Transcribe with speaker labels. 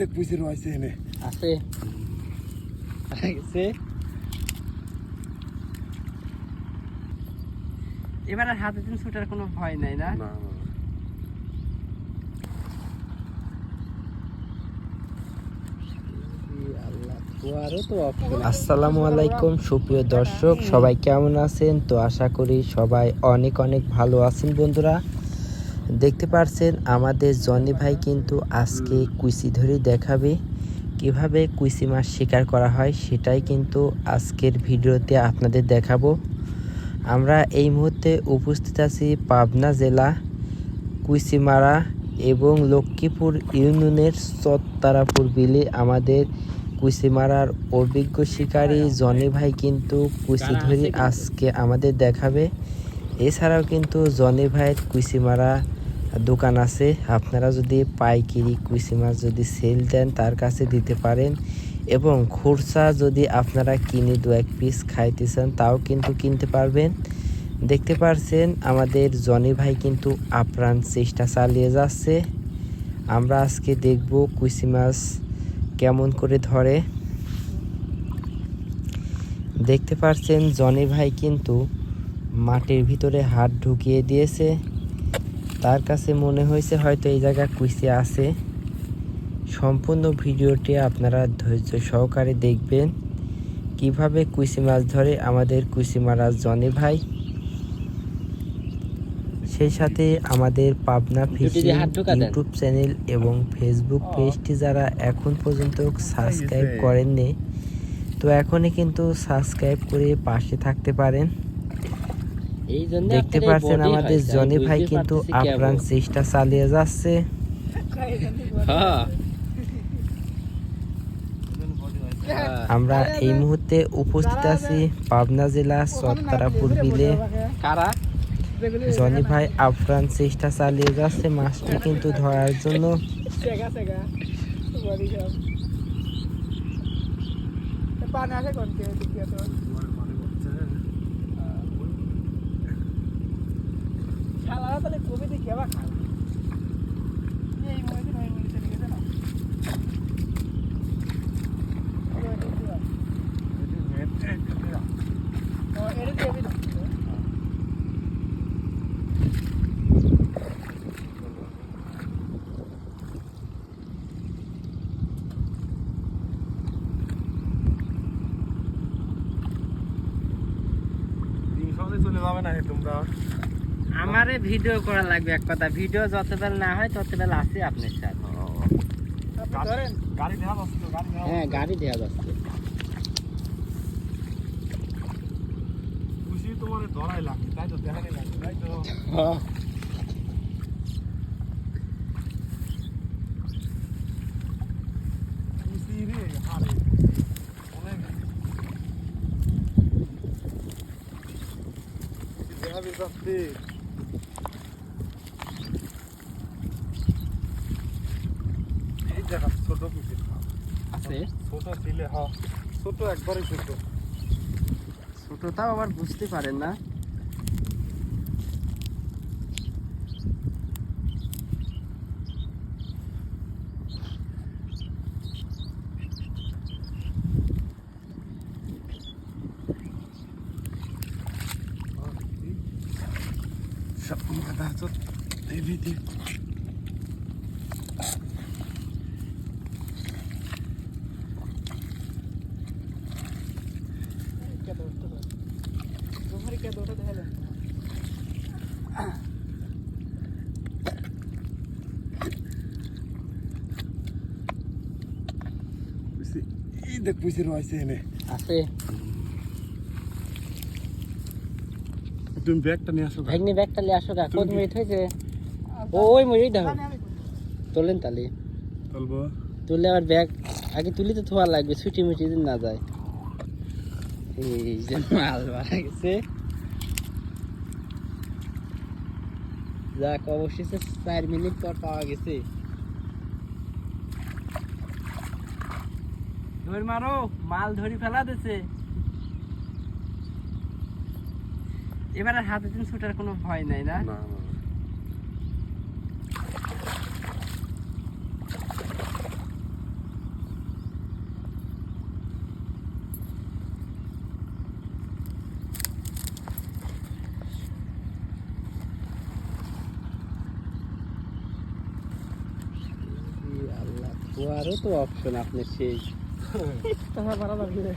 Speaker 1: দেখ পুষি রয়েছে এনে
Speaker 2: আছে গেছে এবার আর হাতে দিন ছুটার কোনো ভয় নাই না
Speaker 1: না না।
Speaker 3: আসসালামু আলাইকুম সুপ্রিয় দর্শক সবাই কেমন আছেন? তো আশা করি সবাই অনেক অনেক ভালো আছেন বন্ধুরা। দেখতে পারছেন আমাদের জনি ভাই কিন্তু আজকে কুইসি ধরে দেখাবে। কীভাবে কুইসি মাছ শিকার করা হয় সেটাই কিন্তু আজকের ভিডিওতে আপনাদের দেখাবো। আমরা এই মুহূর্তে উপস্থিত আছি পাবনা জেলা কুইসিমারা এবং লক্ষ্মীপুর ইউনিয়নের চত্তারাপুর বিলে আমাদের কুইসি মারার অভিজ্ঞ শিকারী জনি ভাই কিন্তু কুইসি ধরি আজকে আমাদের দেখাবে। এছাড়াও কিন্তু জনি ভাইয়ের কুইসি মারা দোকান আছে, আপনারা যদি পাইকিরি কুইসি মাছ যদি সেল দেন, তার কাছে দিতে পারেন। এবং খুরসা যদি আপনারা কিনে দু এক পিস খাইতে চান তাও কিন্তু কিনতে পারবেন। দেখতে পারছেন, আমাদের জনি ভাই কিন্তু আপ্রাণ চেষ্টা চালিয়ে যাচ্ছে। আমরা আজকে দেখব কুইসি মাছ কেমন করে ধরে। দেখতে পারছেন, জনি ভাই কিন্তু মাটির ভিতরে হাত ঢুকিয়ে দিয়েছে। তার কাছে মনে হয়েছে হয়তো এই জায়গায় কুইসি আছে। সম্পূর্ণ ভিডিওটি আপনারা ধৈর্য সহকারে দেখবেন। কীভাবে কুইসি মাছ ধরে আমাদের কুইসি মারা জনি ভাই। সেই সাথে আমাদের পাবনা ফিশিং। ইউটিউব চ্যানেল এবং ফেসবুক পেজটি যারা এখন পর্যন্ত সাবস্ক্রাইব করেননি তো এখনই কিন্তু সাবস্ক্রাইব করে পাশে থাকতে পারেন। দেখতে পাচ্ছেন আমাদের জনি ভাই কিন্তু আপ্রাণ চেষ্টা চালিয়ে যাচ্ছে।
Speaker 2: হ্যাঁ।
Speaker 3: আমরা এই মুহূর্তে উপস্থিত আছি পাবনা জেলা সত্তারাপুর বিলে জনি ভাই আপ্রাণ চেষ্টা চালিয়ে যাচ্ছে মাছটি কিন্তু ধরার জন্য।
Speaker 4: পানি আসে কোন কে দিকে তো শালারা তাহলে কবি দেখে আবার খাল এই মনে হয় মনে চলে গেছে না ও এর দিয়ে দিন
Speaker 1: দিন সকালে চলে যাবে না তোমরা?
Speaker 2: আমারে ভিডিও করা লাগবে এক কথা। ভিডিও যত বেল না হয় তত বেল আছে আপনার সাথে।
Speaker 1: গাড়ি যাচ্ছে
Speaker 2: হ্যাঁ গাড়ি দেওয়া যাচ্ছে।
Speaker 1: খুশি তোমার ধরাই লাগে তাই তো দেখাই লাগে তাই তো খুশি রে হারে অনেক এই দেখা ছোট
Speaker 2: আছে?
Speaker 1: ছোট ছিলে হ্যাঁ ছোট একবারই ছোট।
Speaker 2: তাও আবার বুঝতে পারেন না।
Speaker 1: সব মাথা তো দেবি দেব
Speaker 4: কে দো তো তোমার কে দোটা দেখালেন
Speaker 1: খুশি এই দেখ খুশি রয়েছে এনে
Speaker 2: আছে
Speaker 1: তুমি ব্যাগটা নিয়ে আসো
Speaker 2: ভাগ্নি ব্যাগটা নিয়ে আসো গা। কোন মিনিট হয়েছে? ওই মিনিট দেখো তোলেন তাহলে।
Speaker 1: চলবো
Speaker 2: তুললে আবার ব্যাগ আগে তুলি তো থোয়া লাগবে ছুটি মুটি দিন না যায়। এই যে মাল মারা গেছে। যাক অবশেষে চার মিনিট পর পাওয়া গেছে। মারো মাল ধরি ফেলা দিছে। এবার আর হাতে দিন ছুটার কোনো ভয় নাই না? আরও তো অপশন আপনি সেই।
Speaker 4: তোমার ভালো লাগবে